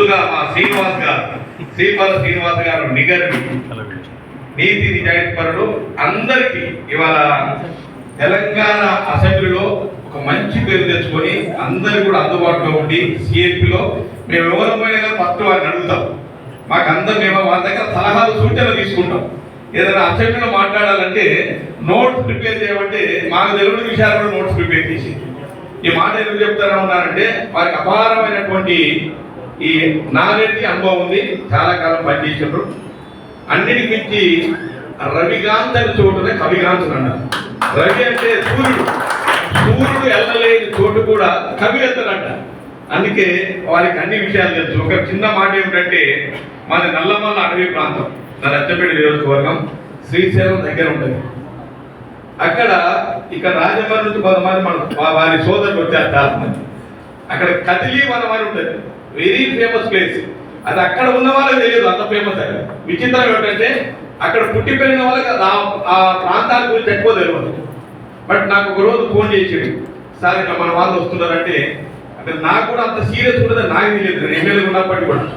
ముందుగా మా శ్రీనివాస్ గారు శ్రీపాద శ్రీనివాస్ గారు నిగర్వి నీతి నిజాయితీపరుడు. అందరికీ ఇవాళ తెలంగాణ అసెంబ్లీలో ఒక మంచి పేరు తెచ్చుకొని అందరు కూడా అందుబాటులో ఉండి సిఎల్పిలో మేము ఎవరమైనా కానీ ఫస్ట్ వారిని అడుగుతాం. మాకు అందరు మేము వాళ్ళ దగ్గర సలహాలు సూచనలు తీసుకుంటాం. ఏదైనా అసెంబ్లీలో మాట్లాడాలంటే నోట్స్ ప్రిపేర్ చేయమంటే మాకు తెలియని విషయాలు కూడా నోట్స్ ప్రిపేర్ చేసి. ఈ మాట ఎందుకు చెప్తారా ఉన్నారంటే వారికి అపారమైనటువంటి ఈ నాగరెడ్డి అనుభవం ఉంది చాలా కాలం పనిచేసినప్పుడు. అన్నిటికి మించి రవికాంత్ అని చోటునే కవికాంతులు అన్నారు రవి అంటే సూర్యుడు. సూర్యుడు వెళ్ళలేని చోటు కూడా కవి ఎత్తడంట అందుకే వారికి అన్ని విషయాలు తెలుసు. ఒక చిన్న మాట ఏమిటంటే మాది నల్లమల్ల అడవి ప్రాంతం. నా రచ్చపేట నియోజకవర్గం శ్రీశైలం దగ్గర ఉంటుంది. అక్కడ ఇక్కడ రాజమండ్రి కొంతమంది మన వారి సోదరులు వచ్చారు చాలా మంది అక్కడ కదిలి వనం అని ఉంటుంది వెరీ ఫేమస్ ప్లేస్ అది అక్కడ ఉన్న వాళ్ళకి తెలియదు అంత ఫేమస్ అక్కడ విచిత్రం ఏమిటంటే అక్కడ పుట్టి పెరిగిన వాళ్ళకి ఆ- ఆ ప్రాంతాల గురించి ఎక్కువ తెలియదు. బట్ నాకు ఒక రోజు ఫోన్ చేసాడు. సార్ ఇట్లా మన వాళ్ళు వస్తున్నారంటే అంటే నాకు కూడా అంత సీరియస్ ఉండదు నాకు తెలియదు. నేను ఎమ్మెల్యే ఉన్నప్పటికీ కూడా.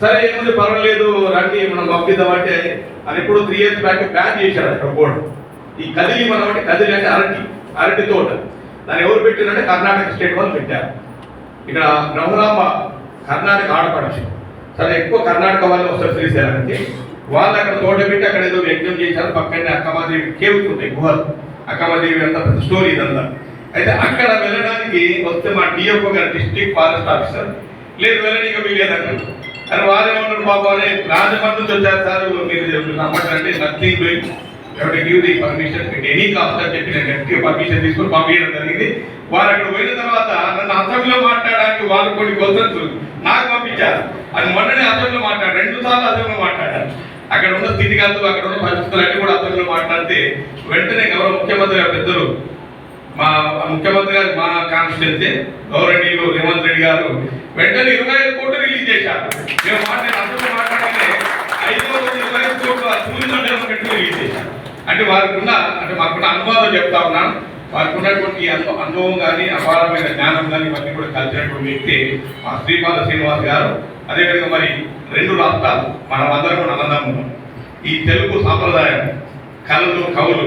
సరే ఏముంది పర్వాలేదు రండి మనం పంపిద్దామంటే అది ఎప్పుడో త్రీ ఇయర్స్ బ్యాక్ బ్యాన్ చేశారు అక్కడ బోర్డు. ఈ కదిలి మనం అంటే కదిలి అంటే అరటి అరటి తోట. దాన్ని ఎవరు పెట్టారంటే కర్ణాటక స్టేట్ వాళ్ళు పెట్టారు. ఇక్కడ బ్రహ్మరాంబ కర్ణాటక ఆడపడచ్చు. సరే ఎక్కువ కర్ణాటక వాళ్ళు వస్తారు శ్రీశైలానికి. వాళ్ళు అక్కడ తోట పెట్టి అక్కడ ఏదో యజ్ఞం చేశారు పక్కనే అక్కమాదేవి కేవ్స్ ఉంటాయి గుహలు. అక్కమాదేవి అంతా స్టోరీ ఇదంతా. అయితే అక్కడ వెళ్ళడానికి వస్తే మా డిఎఫ్ఓ గారు డిస్ట్రిక్ట్ ఫారెస్ట్ ఆఫీసర్. లేదు వెళ్ళనీకి వీలేదన్నారు అని వారు ఏమన్నారు బాబు అనే రాజమండ్రి నుంచి వచ్చారు సార్ మీరు నమ్మకండి నథింగ్ డూయింగ్ ఎవరి give the permission any cost అని చెప్పి నేను గట్టిగా పర్మిషన్ తీసుకొని పంపించడం జరిగింది వారు అక్కడ పోయిన తర్వాత నన్ను అసెంబ్లీలో మాట్లాడడానికి వాళ్ళు కొన్ని క్వశ్చన్స్ నాకు పంపించారు. అది మొన్ననే అసెంబ్లీలో మాట్లాడారు. రెండు సార్లు అసెంబ్లీలో మాట్లాడారు. అక్కడ ఉన్న స్థితిగతులు అక్కడ ఉన్న పరిస్థితులు అన్ని కూడా అసెంబ్లీలో మాట్లాడితే వెంటనే గౌరవ ముఖ్యమంత్రి గారు పెద్దలు మా ముఖ్యమంత్రి గారు మా కాన్స్టిట్యున్సీ గౌరవనీయులు రేవంత్ రెడ్డి గారు వెంటనే ఇరవై ఐదు కోట్లు రిలీజ్ చేశారు. మేము మాట్లాడిన అసెంబ్లీ మాట్లాడితే ఐదు వందల ఇరవై ఐదు కోట్లు ఆ సూర్యుడు రిలీజ్ చేశారు. అంటే వారికి ఉన్న అంటే మాకున్న అనుభవాలు చెప్తా ఉన్నాను. వారికి ఉన్నటువంటి అనుభవం కానీ అపారమైన జ్ఞానం కానీ ఇవన్నీ కూడా కలిసినటువంటి వ్యక్తి మా శ్రీపాద శ్రీనివాస్ గారు. అదేవిధంగా మరి రెండు రాష్ట్రాలు మనమందరం కూడా అన్నదమ్ములు ఈ తెలుగు సాంప్రదాయం కళలు కవులు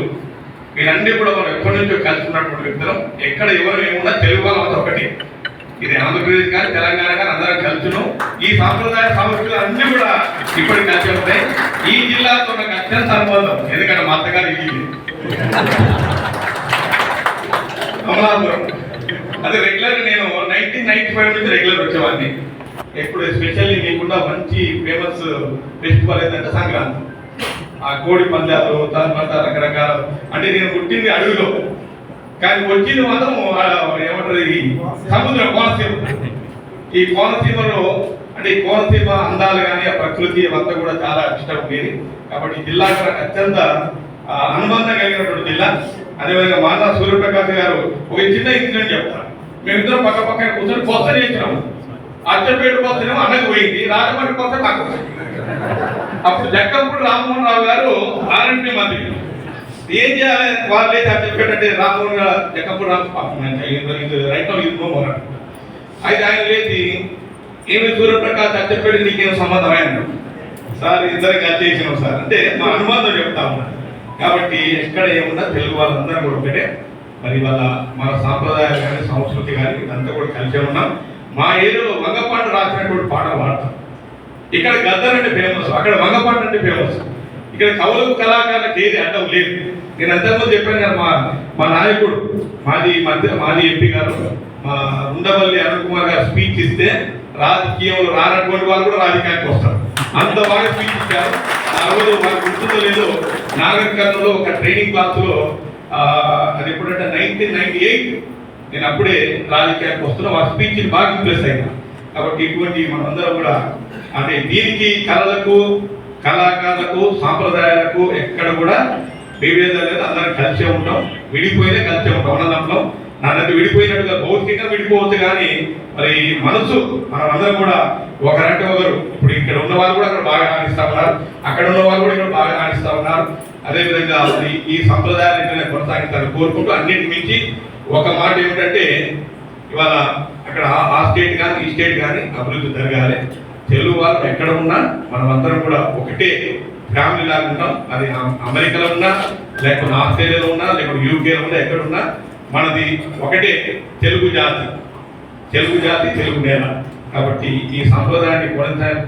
వీరన్నీ కూడా మనం ఎప్పటి నుంచో కలిసి ఉన్నటువంటి వ్యక్తులం. ఎక్కడ ఎవరు ఏమున్నా తెలుగు వాళ్ళ ఒకటి. ఇది ఆంధ్రప్రదేశ్ కానీ తెలంగాణ కానీ అందరం కలుసును ఈ సాంప్రదాయ సంస్కృతులు అన్ని కూడా ఇప్పటికి కలిసి ఉంటాయి ఈ జిల్లాతో నాకు అత్యంత అనుబంధం. ఎందుకంటే మా అత్తగారు ఇది అమలాపురం అది రెగ్యులర్ నేను నైన్టీన్ నైన్టీ ఫైవ్ నుంచి రెగ్యులర్ వచ్చేవాడిని. ఎప్పుడు ఎస్పెషల్లీ మీకున్న మంచి ఫేమస్ ఫెస్టివల్ ఏంటంటే సంక్రాంతి. ఆ కోడి పందాలు తర్వాత రకరకాల. అంటే నేను పుట్టింది అడవిలో. కానీ వచ్చింది మాత్రం ఏమంటారు ఈ సముద్రం కోనసీమ. ఈ కోనసీమలో అంటే ఈ కోనసీమ అందాలు కానీ ఆ ప్రకృతి అవంతా కూడా చాలా ఇష్టం ఉండేది కాబట్టి జిల్లా అత్యంత అనుబంధం కలిగినటువంటి జిల్లా. అదేవిధంగా మానా సూర్యప్రకాశ్ గారు ఒక చిన్న ఇన్సిడెంట్ చెప్తారు. మేమిద్దరం పక్క పక్కన కూర్చొని కొత్త చేసినాము అచ్చపేట పోతేనేమో అన్నకు పోయింది. రాజమండ్రి కొత్త నాకు అప్పుడు జక్కంపూడి రామ్మోహన్ రావు గారు ఆర్ఎంపీ మంత్రి. ఏం చేయాలి? వాళ్ళు అయితే అని చెప్పేటంటే రామ్మోహన్ గారు జక్కంపూడి రామ్ పాపం. రైట్ నో ఇది అయితే ఆయన లేచి ఏమి సూర్యప్రకాష్ అచ్చపేట నీకేం సంబంధం ఆయన సార్ ఇద్దరు కలిసి చేసినాం సార్. అంటే మా అనుబంధం చెప్తా ఉన్నా. కాబట్టి ఎక్కడ ఏమున్నా తెలుగు వాళ్ళందరూ కూడా ఒకటే. మరి వాళ్ళ మన సాంప్రదాయాలు కానీ సంస్కృతి కానీ ఇదంతా కూడా కలిసే ఉన్నాం. మా ఏరియాలో వంగపాండ రాసినటువంటి పాట వాడతాం. ఇక్కడ గద్దర్ అంటే ఫేమస్ అక్కడ వంగపాండ అంటే ఫేమస్ ఇక్కడ కవులకు కళాకారులకు ఏది అడ్డం లేదు. నేను అంతకుముందు చెప్పాను కదా మా మా నాయకుడు మాది మధ్య మాది ఎంపీ గారు. మా ఉండవల్లి అరుణ్ కుమార్ గారు స్పీచ్ ఇస్తే రాజకీయంలో రానటువంటి వాళ్ళు కూడా రాజకీయానికి వస్తారు. అంత బాగా చూపించారు. ఆ రోజు మాకు గుర్తుందో లేదో నాగర్ ఒక ట్రైనింగ్ క్లాసులో అది ఎప్పుడంటే నైన్టీన్ నైన్టీ ఎయిట్ నేను అప్పుడే రాజకీయానికి వస్తున్నా. ఆ స్పీచ్ బాగా ఇంప్రెస్ అయినా. కాబట్టి ఇటువంటి మనందరం కూడా అంటే దీనికి కళలకు కళాకారులకు సాంప్రదాయాలకు ఎక్కడ కూడా విభేదాలు లేదు. అందరం కలిసే ఉంటాం. విడిపోయినా కలిసే ఉంటాం. అన్నదంలో నన్ను విడిపోయినట్టుగా భౌతికంగా విడిపోవచ్చు కానీ మరి మనసు మనం కూడా ఒకరంటే ఒకరు. ఇప్పుడు ఇక్కడ ఉన్న వాళ్ళు కూడా అక్కడ బాగా ఆనిస్తా ఉన్నారు. అక్కడ ఉన్న వాళ్ళు కూడా ఇక్కడ బాగా ఆనిస్తా ఉన్నారు. అదేవిధంగా మరి ఈ సంప్రదాయాన్ని కొనసాగించాలని కోరుకుంటూ అన్నింటి మించి ఒక మాట ఏమిటంటే ఇవాళ అక్కడ ఆ- స్టేట్ కానీ ఈ స్టేట్ కానీ అభివృద్ధి జరగాలి. తెలుగు వాళ్ళు ఎక్కడ ఉన్నా మనమందరం కూడా ఒకటే ఫ్యామిలీ లాగా ఉంటాం అది అమెరికాలో ఉన్నా లేకపోతే ఆస్ట్రేలియాలో ఉన్నా లేకపోతే యూకేలో ఉన్నా ఎక్కడ ఉన్నా మనది ఒకటే తెలుగు జాతి. తెలుగు జాతి తెలుగు నేల. కాబట్టి ఈ సంప్రదాయాన్ని కొనసాగి